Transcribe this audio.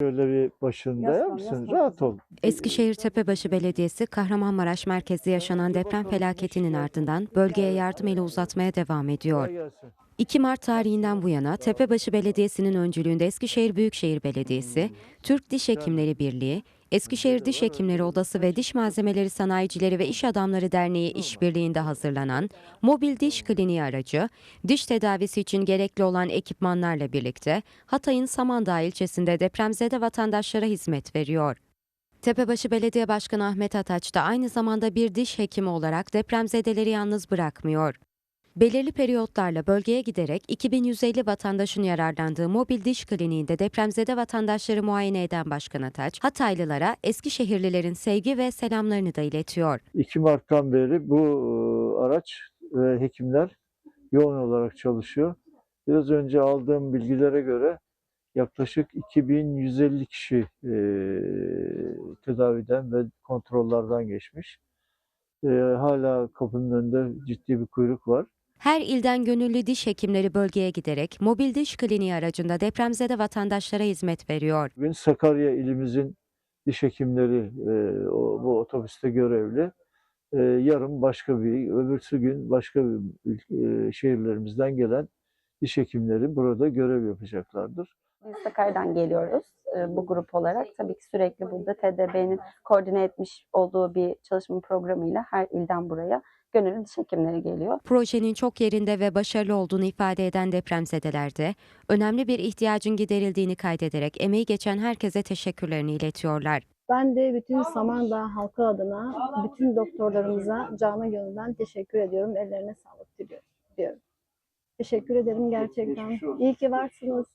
Şöyle bir başında Yaslan, mısın? yaslan Rahat ol. Eskişehir Tepebaşı Belediyesi Kahramanmaraş merkezli yaşanan deprem felaketinin ardından bölgeye yardım eli uzatmaya devam ediyor. Kolay gelsin. 2 Mart tarihinden bu yana Tepebaşı Belediyesi'nin öncülüğünde Eskişehir Büyükşehir Belediyesi, Türk Diş Hekimleri Birliği, Eskişehir Diş Hekimleri Odası ve Diş Malzemeleri Sanayicileri ve İş Adamları Derneği işbirliğinde hazırlanan mobil diş kliniği aracı, diş tedavisi için gerekli olan ekipmanlarla birlikte Hatay'ın Samandağ ilçesinde depremzede vatandaşlara hizmet veriyor. Tepebaşı Belediye Başkanı Ahmet Ataç da aynı zamanda bir diş hekimi olarak depremzedeleri yalnız bırakmıyor. Belirli periyotlarla bölgeye giderek 2150 vatandaşın yararlandığı mobil diş kliniğinde depremzede vatandaşları muayene eden Başkan Ataç, Hataylılara Eskişehirlilerin sevgi ve selamlarını da iletiyor. 2 Mart'tan beri bu e, araç ve hekimler yoğun olarak çalışıyor. Biraz önce aldığım bilgilere göre yaklaşık 2150 kişi e, tedaviden ve kontrollerden geçmiş. E, hala kapının önünde ciddi bir kuyruk var. Her ilden gönüllü diş hekimleri bölgeye giderek mobil diş kliniği aracında depremzede vatandaşlara hizmet veriyor. Bugün Sakarya ilimizin diş hekimleri e, o- bu otobüste görevli. E, yarın başka bir, öbürsü gün başka bir e, şehirlerimizden gelen diş hekimleri burada görev yapacaklardır. Biz Sakarya'dan geliyoruz e, bu grup olarak. Tabii ki sürekli burada TDB'nin koordine etmiş olduğu bir çalışma programıyla her ilden buraya gönüllü diş hekimleri geliyor. Projenin çok yerinde ve başarılı olduğunu ifade eden depremzedeler de önemli bir ihtiyacın giderildiğini kaydederek emeği geçen herkese teşekkürlerini iletiyorlar. Ben de bütün Samandağ halkı adına bütün doktorlarımıza canı gönülden teşekkür ediyorum. Ellerine sağlık diliyorum. diyorum. Teşekkür ederim gerçekten. İyi ki varsınız.